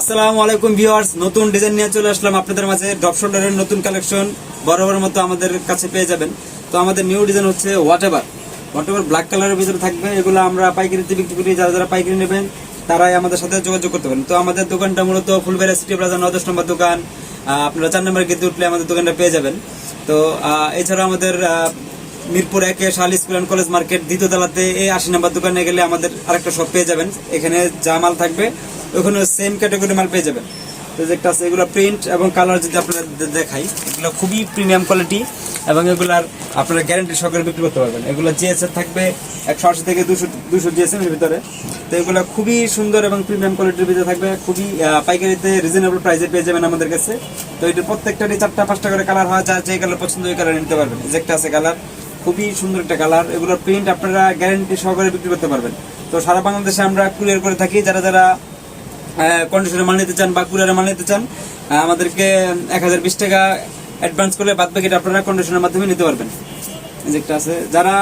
আসসালামু আলাইকুম ভিউয়ার্স, নতুন ডিজাইন নিয়ে চলে আসলাম আপনাদের মাঝে। ড্রপ শোল্ডারের নতুন কালেকশন বরাবরের মতো আমাদের কাছে পেয়ে যাবেন। তো আমাদের নিউ ডিজাইন হচ্ছে whatever whatever black কালারের ভিতরে থাকবে, এগুলো আমরা পাইকারিতে বিক্রি করি, যারা যারা পাইকারি নেবেন, তারাই আমাদের সাথে যোগাযোগ করতে পারেন। তো আমাদের দোকানটা মূলত ফুলবেড়া সিটি প্লাজা নদশ নম্বর দোকান। আপনারা চার নম্বর গেতে উঠলে আমাদের দোকানটা পেয়ে যাবেন। তো এছাড়া আমাদের মিরপুর একে শাল স্কুল অ্যান্ড কলেজ মার্কেট দ্বিতীয় তলাতে এই আশি নম্বর দোকানে গেলে আমাদের আরেকটা শপ পেয়ে যাবেন। এখানে যা মাল থাকবে ওখানে সেম ক্যাটাগরি মাল পেয়ে যাবেন। তো যে একটা আছে, এগুলো প্রিন্ট এবং কালার যদি আপনারা দেখাই, এগুলো খুবই প্রিমিয়াম কোয়ালিটি এবং এগুলার আপনারা গ্যারান্টি সহকারে বিক্রি করতে পারবেন। এগুলো জিএসএর থাকবে একশো আশি থেকে দুশো দুশো জিএসএম এর ভিতরে। তো এগুলো খুবই সুন্দর এবং প্রিমিয়াম কোয়ালিটির ভিতরে থাকবে, খুবই পাইকারিতে রিজনেবল প্রাইসে পেয়ে যাবেন আমাদের কাছে। তো এটা প্রত্যেকটারই চারটা, পাঁচটা করে কালার হয়, যার যে কালার পছন্দ ওই কালার নিতে পারবেন। যে একটা আছে কালার খুবই সুন্দর একটা কালার এগুলোর প্রিন্ট আপনারা গ্যারান্টি সহকারে বিক্রি করতে পারবেন। তো সারা বাংলাদেশে আমরা কুরিয়ার করে থাকি, যারা যারা কন্ডিশনে মাল নিতে চান বা কুরিয়ারে মাল নিতে চান আমাদেরকে এক হাজার বিশ টাকা অ্যাডভান্স করলে বাদ বাকিটা আপনারা কন্ডিশনের মাধ্যমে নিতে পারবেন। এই যে একটা আছে, যারা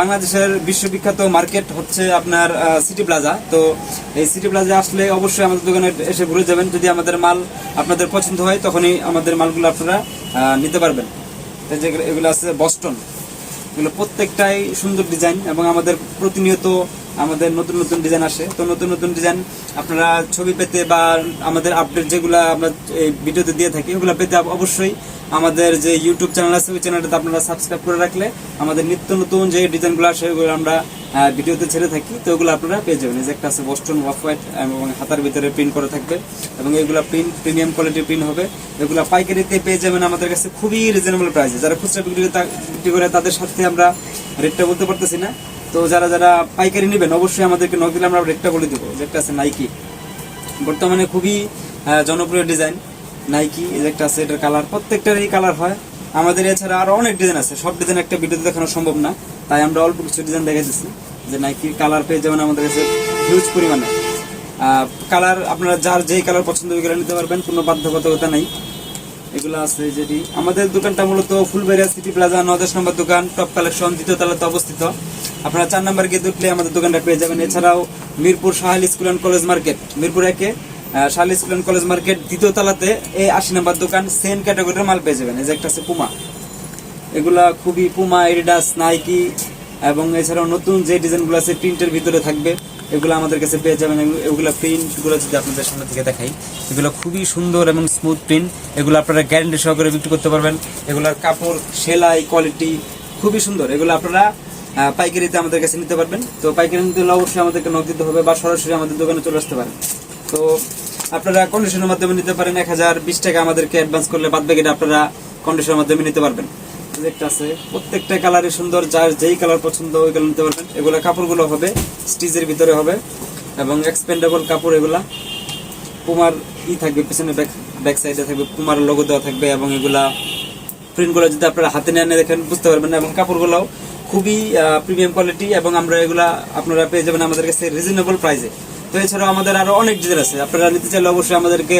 বাংলাদেশের বিশ্ববিখ্যাত মার্কেট হচ্ছে আপনার সিটি প্লাজা তো এই সিটি প্লাজা আসলে অবশ্যই আমাদের দোকানে এসে ঘুরে যাবেন। যদি আমাদের মাল আপনাদের পছন্দ হয়, তখনই আমাদের মালগুলো আপনারা নিতে পারবেন। যেগুলো এগুলো আছে বস্টন এগুলো প্রত্যেকটাই সুন্দর ডিজাইন এবং আমাদের প্রতিনিয়ত আমাদের নতুন নতুন ডিজাইন আসে। তো নতুন নতুন ডিজাইন আপনারা ছবি পেতে বা আমাদের আপডেট যেগুলো আমরা এই ভিডিওতে দিয়ে থাকি, ওগুলো পেতে অবশ্যই আমাদের যে ইউটিউব চ্যানেল আছে, ওই চ্যানেলটাতে আপনারা সাবস্ক্রাইব করে রাখলে আমাদের নিত্য নতুন যে ডিজাইনগুলো আসে, ওগুলো আমরা ভিডিওতে ছেড়ে থাকি। তো ওগুলো আপনারা পেয়ে যাবেন। যে একটা আছে বস্টন ওয়াফ হোয়াইট এবং হাতার ভিতরে প্রিন্ট করে থাকবে। এবং এগুলো প্রিন্ট প্রিমিয়াম কোয়ালিটির প্রিন্ট হবে। এগুলো পাইকারিতে পেয়ে যাবেন আমাদের কাছে খুবই রিজনেবল প্রাইসে যারা খুচরা বিক্রি করে তাদের সাথে আমরা রেটটা বলতে পারতেছি না। তো যারা যারা পাইকারি নেবেন, অবশ্যই আমাদেরকে নক দিলে আমরা রেটটা বলে দেবো। যেটা আছে নাইকি বর্তমানে খুবই জনপ্রিয় ডিজাইন নাইকি এই একটা আছে, এটার কালার প্রত্যেকটারই কালার হয়। আমাদের এছাড়া আরও অনেক ডিজাইন আছে। সব ডিজাইন একটা ভিডিওতে দেখানো সম্ভব না। তাই আমরা অল্প কিছু ডিজাইন দেখাইতেছি। যে নাইকির কালার পেয়ে যাবেন আমাদের কাছে হিউজ পরিমাণে। কালার আপনারা যার যেই কালার পছন্দ ওই কালার নিতে পারবেন। কোনো বাধ্যবাধকতা নেই। এগুলো আছে যেটি আমাদের দোকানটা মূলত ফুলবেরিয়া সিটি প্লাজা নদেশ নম্বর দোকান টপ কালেকশন দ্বিতীয় তলাতে অবস্থিত। আপনারা চার নম্বর গিয়ে উঠলে আমাদের দোকানটা পেয়ে যাবেন। এছাড়াও Mirpur Sahal school and college market. Mirpur একে Sahal school and college market দ্বিতীয় তলাতে এই আশি নম্বর দোকান সেম ক্যাটাগরির মাল পেয়ে যাবেন। এই যে একটা আছে পুমা এগুলা খুবই পুমা এডিডাস নাইকি এবং এছাড়াও নতুন যে ডিজাইনগুলো আছে প্রিন্টের ভিতরে থাকবে, এগুলো আমাদের কাছে পেয়ে যাবেন। এগুলো প্রিন্টগুলো যদি আপনাদের সামনে থেকে দেখাই, এগুলো খুবই সুন্দর এবং স্মুথ প্রিন্ট এগুলো আপনারা গ্যারেন্টি সহকারে বিক্রি করতে পারবেন। এগুলোর কাপড়, সেলাই কোয়ালিটি খুবই সুন্দর। এগুলো আপনারা পাইকারিতে আমাদের কাছে নিতে পারবেন। তো পাইকারি নিতে হলে অবশ্যই আমাদেরকে নক দিতে হবে বা সরাসরি আমাদের দোকানে চলে আসতে পারেন। তো আপনারা কন্ডিশনের মাধ্যমে নিতে পারেন এক হাজার বিশ টাকা আমাদেরকে অ্যাডভান্স করলে বাদ বাকিটা আপনারা কন্ডিশনের মাধ্যমে নিতে পারবেন। একটা আছে, প্রত্যেকটা কালারই সুন্দর, যার যেই কালার পছন্দ ওই কালার নিতে পারবেন। এগুলা কাপড়গুলো হবে, স্টিচের ভিতরে হবে এবং এক্সপেন্ডেবল কাপড় এগুলা। পুমার ই থাকবে, পিছনে ব্যাক ব্যাক সাইডে থাকবে পুমার লোগো দেওয়া থাকবে এবং এগুলা প্রিন্টগুলো যদি আপনারা হাতে নিয়ে দেখেন, বুঝতে পারবেন এবং কাপড়গুলোও খুবই প্রিমিয়াম কোয়ালিটি এবং আমরা এগুলা আপনারা পেয়ে যাবেন আমাদের কাছে রিজনেবল প্রাইসে তো এছাড়াও আমাদের আরও অনেক ডিজাইন আছে। আপনারা নিতে চাইলে অবশ্যই আমাদেরকে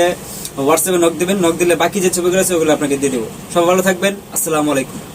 হোয়াটসঅ্যাপে নক দেবেন। নক দিলে বাকি যে ছবিগুলো আছে ওগুলো আপনাকে দিয়ে দেবো। সব ভালো থাকবেন। আসসালামু আলাইকুম।